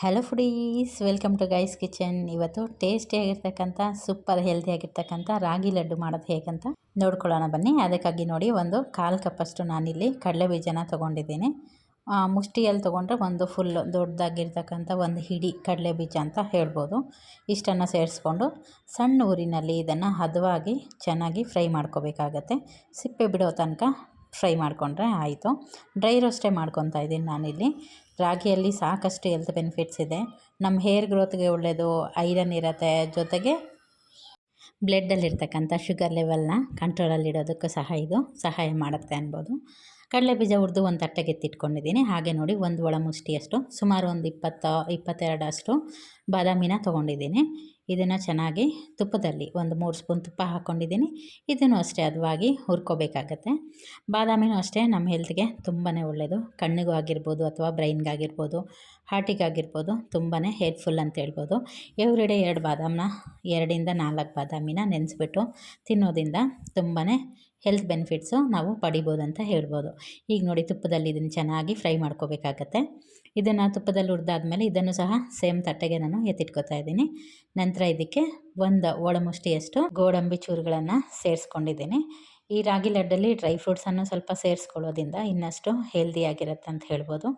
Hello foodies welcome to guys kitchen ಇವತ್ತು ಟೇಸ್ಟಿಯಾಗಿರ್ತಕ್ಕಂಥ super ಹೆಲ್ತಿಯಾಗಿರ್ತಕ್ಕಂಥ ರಾಗಿ ಲಡ್ಡು ಮಾಡೋದು ಹೇಗಂತ ನೋಡ್ಕೊಳ್ಳೋಣ ಬನ್ನಿ. ಅದಕ್ಕಾಗಿ ನೋಡಿ ಒಂದು ಕಾಲು ಕಪ್ಪಷ್ಟು ನಾನಿಲ್ಲಿ ಕಡಲೆ ಬೀಜನ ತೊಗೊಂಡಿದ್ದೀನಿ. ಮುಷ್ಟಿಯಲ್ಲಿ ತೊಗೊಂಡ್ರೆ ಒಂದು ಫುಲ್ ದೊಡ್ಡದಾಗಿರ್ತಕ್ಕಂಥ ಒಂದು ಹಿಡಿ ಕಡಲೆ ಬೀಜ ಅಂತ ಹೇಳ್ಬೋದು. ಇಷ್ಟನ್ನು ಸೇರಿಸ್ಕೊಂಡು ಸಣ್ಣ ಊರಿನಲ್ಲಿ ಇದನ್ನು ಹದವಾಗಿ ಚೆನ್ನಾಗಿ ಫ್ರೈ ಮಾಡ್ಕೋಬೇಕಾಗತ್ತೆ. ಸಿಪ್ಪೆ ಬಿಡೋ ತನಕ ಫ್ರೈ ಮಾಡಿಕೊಂಡ್ರೆ ಆಯಿತು. ಡ್ರೈ ರೋಸ್ಟೇ ಮಾಡ್ಕೊತಾ ಇದ್ದೀನಿ ನಾನಿಲ್ಲಿ. ರಾಗಿಯಲ್ಲಿ ಸಾಕಷ್ಟು ಹೆಲ್ತ್ ಬೆನಿಫಿಟ್ಸ್ ಇದೆ. ನಮ್ಮ ಹೇರ್ ಗ್ರೋತ್ಗೆ ಒಳ್ಳೆಯದು ಐರನ್ ಇರುತ್ತೆ. ಜೊತೆಗೆ ಬ್ಲಡ್ಡಲ್ಲಿರ್ತಕ್ಕಂಥ ಶುಗರ್ ಲೆವೆಲ್ನ ಕಂಟ್ರೋಲಲ್ಲಿಡೋದಕ್ಕೂ ಸಹ ಇದು ಸಹಾಯ ಮಾಡುತ್ತೆ ಅನ್ಬೋದು. ಕಡಲೆ ಬೀಜ ಹುರಿದು ಒಂದು ತಟ್ಟೆಗೆ ಎತ್ತಿಟ್ಕೊಂಡಿದ್ದೀನಿ. ಹಾಗೆ ನೋಡಿ ಒಂದು ಒಳ ಮುಷ್ಟಿಯಷ್ಟು, ಸುಮಾರು ಒಂದು ಇಪ್ಪತ್ತ, ಇಪ್ಪತ್ತೆರಡಷ್ಟು ಬಾದಾಮಿನ ತೊಗೊಂಡಿದ್ದೀನಿ. ಇದನ್ನು ಚೆನ್ನಾಗಿ ತುಪ್ಪದಲ್ಲಿ ಒಂದು ಮೂರು ಸ್ಪೂನ್ ತುಪ್ಪ ಹಾಕ್ಕೊಂಡಿದ್ದೀನಿ ಇದನ್ನು ಅಷ್ಟೇ ಅದವಾಗಿ ಹುರ್ಕೋಬೇಕಾಗತ್ತೆ. ಬಾದಾಮಿನೂ ಅಷ್ಟೇ ನಮ್ಮ ಹೆಲ್ತ್ಗೆ ತುಂಬಾ ಒಳ್ಳೆಯದು ಕಣ್ಣಿಗೂ ಆಗಿರ್ಬೋದು ಅಥವಾ ಬ್ರೈನ್ಗಾಗಿರ್ಬೋದು, ಹಾರ್ಟಿಗಾಗಿರ್ಬೋದು ತುಂಬಾ ಹೆಲ್ಪ್ಫುಲ್ ಅಂತ ಹೇಳ್ಬೋದು. ಎವ್ರಿಡೇ ಎರಡು ಬಾದಾಮಿನ ಎರಡರಿಂದ ನಾಲ್ಕು ಬಾದಾಮಿನ ನೆನೆಸ್ಬಿಟ್ಟು ತಿನ್ನೋದ್ರಿಂದ ತುಂಬಾ ಹೆಲ್ತ್ ಬೆನಿಫಿಟ್ಸು ನಾವು ಪಡಿಬೋದು ಅಂತ ಹೇಳ್ಬೋದು. ಈಗ ನೋಡಿ ತುಪ್ಪದಲ್ಲಿ ಇದನ್ನು ಚೆನ್ನಾಗಿ ಫ್ರೈ ಮಾಡ್ಕೋಬೇಕಾಗತ್ತೆ. ಇದನ್ನು ತುಪ್ಪದಲ್ಲಿ ಹುರಿದಾದ್ಮೇಲೆ ಇದನ್ನು ಸಹ ಸೇಮ್ ತಟ್ಟೆಗೆ ನಾನು ಎತ್ತಿಟ್ಕೋತಾ ಇದ್ದೀನಿ. ನಂತರ ಇದಕ್ಕೆ ಒಂದು ಒಳಮುಷ್ಟಿಯಷ್ಟು ಗೋಡಂಬಿ ಚೂರುಗಳನ್ನು ಸೇರಿಸ್ಕೊಂಡಿದ್ದೀನಿ. ಈ ರಾಗಿ ಲಡ್ಡಲ್ಲಿ ಡ್ರೈ ಫ್ರೂಟ್ಸನ್ನು ಸ್ವಲ್ಪ ಸೇರಿಸ್ಕೊಳ್ಳೋದ್ರಿಂದ ಇನ್ನಷ್ಟು ಹೆಲ್ದಿಯಾಗಿರುತ್ತೆ ಅಂತ ಹೇಳ್ಬೋದು.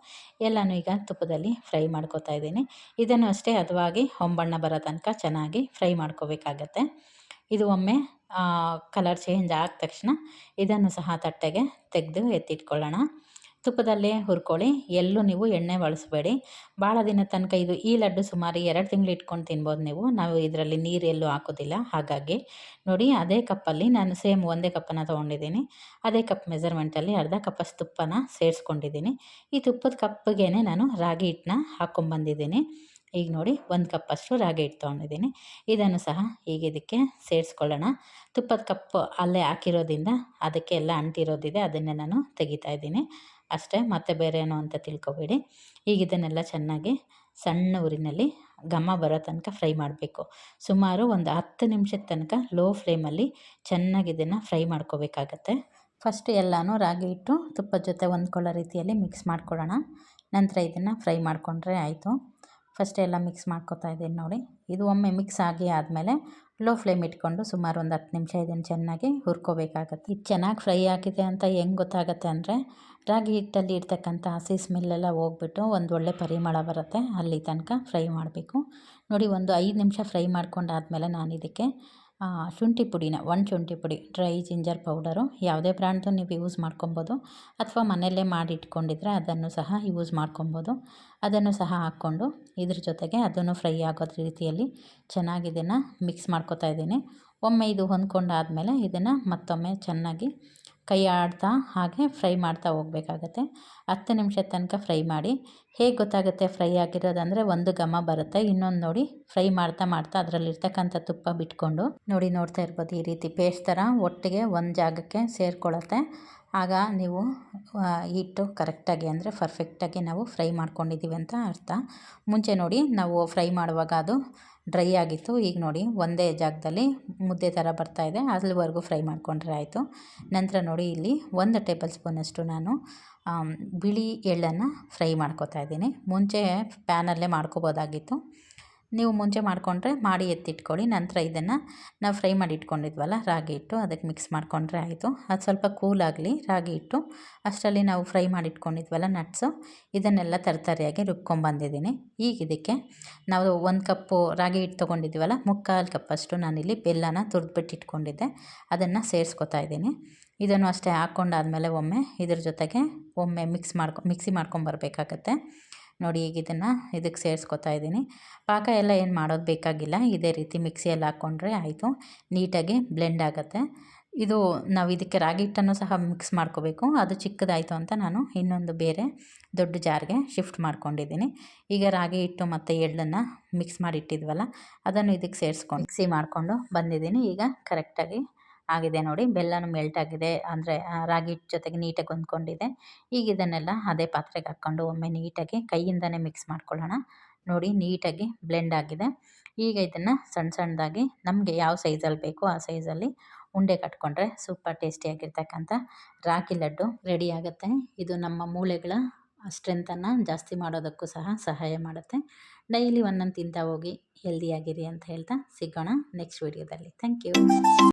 ಎಲ್ಲನೂ ಈಗ ತುಪ್ಪದಲ್ಲಿ ಫ್ರೈ ಮಾಡ್ಕೋತಾ ಇದ್ದೀನಿ. ಇದನ್ನು ಅಷ್ಟೇ ಹದವಾಗಿ ಹೊಂಬಣ್ಣ ಬರೋ ತನಕ ಚೆನ್ನಾಗಿ ಫ್ರೈ ಮಾಡ್ಕೋಬೇಕಾಗತ್ತೆ. ಇದು ಒಮ್ಮೆ ಕಲರ್ ಚೇಂಜ್ ಆದ ತಕ್ಷಣ ಇದನ್ನು ಸಹ ತಟ್ಟೆಗೆ ತೆಗೆದು ಎತ್ತಿಟ್ಕೊಳ್ಳೋಣ. ತುಪ್ಪದಲ್ಲೇ ಹುರ್ಕೊಳ್ಳಿ. ಎಲ್ಲೂ ನೀವು ಎಣ್ಣೆ ಬಳಸಬೇಡಿ. ಭಾಳ ದಿನ ತನಕ ಇದು ಈ ಲಡ್ಡು ಸುಮಾರು ಎರಡು ತಿಂಗಳು ಇಟ್ಕೊಂಡು ತಿನ್ಬೋದು ನೀವು. ನಾವು ಇದರಲ್ಲಿ ನೀರು ಎಲ್ಲೂ ಹಾಕೋದಿಲ್ಲ. ಹಾಗಾಗಿ ನೋಡಿ, ಅದೇ ಕಪ್ಪಲ್ಲಿ ನಾನು ಸೇಮ್ ಒಂದೇ ಕಪ್ಪನ್ನು ತೊಗೊಂಡಿದ್ದೀನಿ. ಅದೇ ಕಪ್ ಮೆಜರ್ಮೆಂಟಲ್ಲಿ ಅರ್ಧ ಕಪ್ಪಷ್ಟು ತುಪ್ಪನ ಸೇರಿಸ್ಕೊಂಡಿದ್ದೀನಿ. ಈ ತುಪ್ಪದ ಕಪ್ಪಿಗೆ ನಾನು ರಾಗಿ ಹಿಟ್ಟನ್ನ ಹಾಕ್ಕೊಂಬಂದಿದ್ದೀನಿ ಈಗ ನೋಡಿ ಒಂದು ಕಪ್ಪಷ್ಟು ರಾಗಿ ಹಿಟ್ಟು ತೊಗೊಂಡಿದ್ದೀನಿ ಇದನ್ನು ಸಹ ಈಗ ಇದಕ್ಕೆ ಸೇರಿಸ್ಕೊಳ್ಳೋಣ. ತುಪ್ಪದ ಕಪ್ ಅಲ್ಲೇ ಹಾಕಿರೋದ್ರಿಂದ ಅದಕ್ಕೆ ಎಲ್ಲ ಅಂಟಿರೋದಿದೆ, ಅದನ್ನೇ ನಾನು ತೆಗಿತಾ ಇದ್ದೀನಿ. ಅಷ್ಟೇ, ಮತ್ತೆ ಬೇರೆ ಏನೋ ಅಂತ ತಿಳ್ಕೊಬೇಡಿ. ಈಗ ಇದನ್ನೆಲ್ಲ ಚೆನ್ನಾಗಿ ಸಣ್ಣ ಊರಿನಲ್ಲಿ ಘಮ ಬರೋ ತನಕ ಫ್ರೈ ಮಾಡಬೇಕು. ಸುಮಾರು ಒಂದು ಹತ್ತು ನಿಮಿಷದ ತನಕ ಲೋ ಫ್ಲೇಮಲ್ಲಿ ಚೆನ್ನಾಗಿ ಇದನ್ನು ಫ್ರೈ ಮಾಡ್ಕೋಬೇಕಾಗತ್ತೆ. ಫಸ್ಟ್ ಎಲ್ಲನೂ ರಾಗಿ ಹಿಟ್ಟು ತುಪ್ಪದ ಜೊತೆ ಹೊಂದ್ಕೊಳ್ಳೋ ರೀತಿಯಲ್ಲಿ ಮಿಕ್ಸ್ ಮಾಡ್ಕೊಳ್ಳೋಣ. ನಂತರ ಇದನ್ನು ಫ್ರೈ ಮಾಡಿಕೊಂಡ್ರೆ ಆಯಿತು. ಫಸ್ಟ್ ಎಲ್ಲ ಮಿಕ್ಸ್ ಮಾಡ್ಕೊತಾ ಇದ್ದೀನಿ ನೋಡಿ. ಇದು ಒಮ್ಮೆ ಮಿಕ್ಸ್ ಆಗಿ ಆದಮೇಲೆ ಲೋ ಫ್ಲೇಮ್ ಇಟ್ಕೊಂಡು ಸುಮಾರು ಒಂದು ಹತ್ತು ನಿಮಿಷ ಇದನ್ನು ಚೆನ್ನಾಗಿ ಹುರ್ಕೋಬೇಕಾಗತ್ತೆ. ಇದು ಚೆನ್ನಾಗಿ ಫ್ರೈ ಆಗಿದೆ ಅಂತ ಹೆಂಗೆ ಗೊತ್ತಾಗುತ್ತೆ ಅಂದರೆ ರಾಗಿ ಹಿಟ್ಟಲ್ಲಿ ಇರ್ತಕ್ಕಂಥ ಹಸಿ ಸ್ಮೆಲ್ಲೆಲ್ಲ ಹೋಗ್ಬಿಟ್ಟು ಒಂದು ಒಳ್ಳೆ ಪರಿಮಳ ಬರುತ್ತೆ. ಅಲ್ಲಿ ತನಕ ಫ್ರೈ ಮಾಡಬೇಕು. ನೋಡಿ ಒಂದು ಐದು ನಿಮಿಷ ಫ್ರೈ ಮಾಡ್ಕೊಂಡಾದಮೇಲೆ ನಾನು ಇದಕ್ಕೆ ಶುಂಠಿ ಪುಡಿನ ಒಂದು ಶುಂಠಿ ಪುಡಿ, ಡ್ರೈ ಜಿಂಜರ್ ಪೌಡರು, ಯಾವುದೇ ಬ್ರ್ಯಾಂಡ್ದು ನೀವು ಯೂಸ್ ಮಾಡ್ಕೊಬೋದು. ಅಥವಾ ಮನೆಯಲ್ಲೇ ಮಾಡಿ ಇಟ್ಕೊಂಡಿದ್ರೆ ಅದನ್ನು ಸಹ ಯೂಸ್ ಮಾಡ್ಕೊಬೋದು. ಅದನ್ನು ಸಹ ಹಾಕ್ಕೊಂಡು ಇದ್ರ ಜೊತೆಗೆ ಅದನ್ನು ಫ್ರೈ ಆಗೋ ರೀತಿಯಲ್ಲಿ ಚೆನ್ನಾಗಿ ಇದನ್ನು ಮಿಕ್ಸ್ ಮಾಡ್ಕೊತಾ ಇದ್ದೀನಿ. ಒಮ್ಮೆ ಇದು ಹೊಂದ್ಕೊಂಡಾದಮೇಲೆ ಇದನ್ನು ಮತ್ತೊಮ್ಮೆ ಚೆನ್ನಾಗಿ ಕೈ ಆಡ್ತಾ ಹಾಗೆ ಫ್ರೈ ಮಾಡ್ತಾ ಹೋಗಬೇಕಾಗತ್ತೆ. ಹತ್ತು ನಿಮಿಷದ ತನಕ ಫ್ರೈ ಮಾಡಿ. ಹೇಗೆ ಗೊತ್ತಾಗುತ್ತೆ ಫ್ರೈ ಆಗಿರೋದಂದರೆ ಒಂದು ಘಮ ಬರುತ್ತೆ. ಇನ್ನೊಂದು ನೋಡಿ ಫ್ರೈ ಮಾಡ್ತಾ ಮಾಡ್ತಾ ಅದರಲ್ಲಿರ್ತಕ್ಕಂಥ ತುಪ್ಪ ಬಿಟ್ಕೊಂಡು ನೋಡಿ ನೋಡ್ತಾ ಇರ್ಬೋದು ಈ ರೀತಿ ಪೇಸ್ಟ್ ಥರ ಒಟ್ಟಿಗೆ ಒಂದು ಜಾಗಕ್ಕೆ ಸೇರಿಕೊಳ್ಳುತ್ತೆ. ಆಗ ನೀವು ಹಿಟ್ಟು ಕರೆಕ್ಟಾಗಿ ಅಂದರೆ ಪರ್ಫೆಕ್ಟಾಗಿ ನಾವು ಫ್ರೈ ಮಾಡ್ಕೊಂಡಿದ್ದೀವಿ ಅಂತ ಅರ್ಥ. ಮುಂಚೆ ನೋಡಿ, ನಾವು ಫ್ರೈ ಮಾಡುವಾಗ ಅದು ಡ್ರೈ ಆಗಿತ್ತು. ಈಗ ನೋಡಿ, ಒಂದೇ ಜಾಗದಲ್ಲಿ ಮುದ್ದೆ ಥರ ಬರ್ತಾಯಿದೆ ಅಲ್ಲಿವರೆಗೂ ಫ್ರೈ ಮಾಡಿಕೊಂಡ್ರೆ ಆಯಿತು. ನಂತರ ನೋಡಿ, ಇಲ್ಲಿ ಒಂದು ಟೇಬಲ್ ಸ್ಪೂನಷ್ಟು ನಾನು ಬಿಳಿ ಎಳ್ಳನ್ನು ಫ್ರೈ ಮಾಡ್ಕೊತಾ ಇದ್ದೀನಿ. ಮುಂಚೆ ಪ್ಯಾನಲ್ಲೇ ಮಾಡ್ಕೋಬೋದಾಗಿತ್ತು. ನೀವು ಮುಂಚೆ ಮಾಡಿಕೊಂಡ್ರೆ ಮಾಡಿ ಎತ್ತಿಟ್ಕೊಳ್ಳಿ, ನಂತರ ಇದನ್ನು ನಾವು ಫ್ರೈ ಮಾಡಿ ಇಟ್ಕೊಂಡಿದ್ವಲ್ಲ, ರಾಗಿ ಹಿಟ್ಟು ಅದಕ್ಕೆ ಮಿಕ್ಸ್ ಮಾಡಿಕೊಂಡ್ರೆ ಆಯಿತು. ಅದು ಸ್ವಲ್ಪ ಕೂಲಾಗಲಿ ರಾಗಿ ಹಿಟ್ಟು. ಅಷ್ಟರಲ್ಲಿ ನಾವು ಫ್ರೈ ಮಾಡಿ ಇಟ್ಕೊಂಡಿದ್ವಲ್ಲ ನಟ್ಸು ಇದನ್ನೆಲ್ಲ ತರತರಿಯಾಗಿ ರುಬ್ಕೊಂಬಂದಿದ್ದೀನಿ ಈಗ ಇದಕ್ಕೆ ನಾವು ಒಂದು ಕಪ್ಪು ರಾಗಿ ಹಿಟ್ಟು ತೊಗೊಂಡಿದ್ವಲ್ಲ, ಮುಕ್ಕಾಲು ಕಪ್ಪಷ್ಟು ನಾನಿಲ್ಲಿ ಬೆಲ್ಲನ ತುರಿದ್ಬಿಟ್ಟು ಇಟ್ಕೊಂಡಿದ್ದೆ. ಅದನ್ನು ಸೇರಿಸ್ಕೊತಾ ಇದ್ದೀನಿ. ಇದನ್ನು ಅಷ್ಟೇ ಹಾಕ್ಕೊಂಡಾದಮೇಲೆ ಒಮ್ಮೆ ಇದ್ರ ಜೊತೆಗೆ ಒಮ್ಮೆ ಮಿಕ್ಸ್ ಮಾಡ್ಕೊ ಮಿಕ್ಸಿ ಮಾಡ್ಕೊಂಬರ್ಬೇಕಾಗತ್ತೆ ನೋಡಿ ಈಗ ಇದನ್ನು ಇದಕ್ಕೆ ಸೇರಿಸ್ಕೊತಾ ಇದ್ದೀನಿ. ಪಾಕ ಎಲ್ಲ ಏನು ಮಾಡೋದು ಬೇಕಾಗಿಲ್ಲ. ಇದೇ ರೀತಿ ಮಿಕ್ಸಿಯಲ್ಲಿ ಹಾಕ್ಕೊಂಡ್ರೆ ಆಯಿತು. ನೀಟಾಗಿ ಬ್ಲೆಂಡ್ ಆಗುತ್ತೆ. ಇದು ನಾವು ಇದಕ್ಕೆ ರಾಗಿ ಹಿಟ್ಟನ್ನು ಸಹ ಮಿಕ್ಸ್ ಮಾಡ್ಕೋಬೇಕು. ಅದು ಚಿಕ್ಕದಾಯಿತು ಅಂತ ನಾನು ಇನ್ನೊಂದು ಬೇರೆ ದೊಡ್ಡ ಜಾರ್ಗೆ ಶಿಫ್ಟ್ ಮಾಡ್ಕೊಂಡಿದ್ದೀನಿ. ಈಗ ರಾಗಿ ಹಿಟ್ಟು ಮತ್ತು ಎಳ್ಳನ್ನು ಮಿಕ್ಸ್ ಮಾಡಿಟ್ಟಿದ್ವಲ್ಲ, ಅದನ್ನು ಇದಕ್ಕೆ ಸೇರಿಸ್ಕೊಂಡು ಮಿಕ್ಸಿ ಮಾಡಿಕೊಂಡು ಬಂದಿದ್ದೀನಿ. ಈಗ ಕರೆಕ್ಟಾಗಿ ಆಗಿದೆ ನೋಡಿ, ಬೆಲ್ಲನೂ ಮೆಲ್ಟ್ ಆಗಿದೆ. ಅಂದರೆ ರಾಗಿ ಜೊತೆಗೆ ನೀಟಾಗಿ ಹೊಂದ್ಕೊಂಡಿದೆ. ಈಗ ಇದನ್ನೆಲ್ಲ ಅದೇ ಪಾತ್ರೆಗೆ ಹಾಕ್ಕೊಂಡು ಒಮ್ಮೆ ನೀಟಾಗಿ ಕೈಯಿಂದನೇ ಮಿಕ್ಸ್ ಮಾಡ್ಕೊಳ್ಳೋಣ. ನೋಡಿ, ನೀಟಾಗಿ ಬ್ಲೆಂಡ್ ಆಗಿದೆ. ಈಗ ಇದನ್ನು ಸಣ್ಣ ಸಣ್ಣದಾಗಿ ನಮಗೆ ಯಾವ ಸೈಜಲ್ಲಿ ಬೇಕೋ ಆ ಸೈಜಲ್ಲಿ ಉಂಡೆ ಕಟ್ಕೊಂಡ್ರೆ ಸೂಪರ್ ಟೇಸ್ಟಿಯಾಗಿರ್ತಕ್ಕಂಥ ರಾಗಿ ಲಡ್ಡು ರೆಡಿ ಆಗುತ್ತೆ. ಇದು ನಮ್ಮ ಮೂಳೆಗಳ ಸ್ಟ್ರೆಂತನ್ನು ಜಾಸ್ತಿ ಮಾಡೋದಕ್ಕೂ ಸಹ ಸಹಾಯ ಮಾಡುತ್ತೆ. ಡೈಲಿ ಒಂದೊಂದು ತಿಂತಾ ಹೋಗಿ ಹೆಲ್ದಿಯಾಗಿರಿ ಅಂತ ಹೇಳ್ತಾ ಸಿಗೋಣ ನೆಕ್ಸ್ಟ್ ವೀಡಿಯೋದಲ್ಲಿ. Thank you.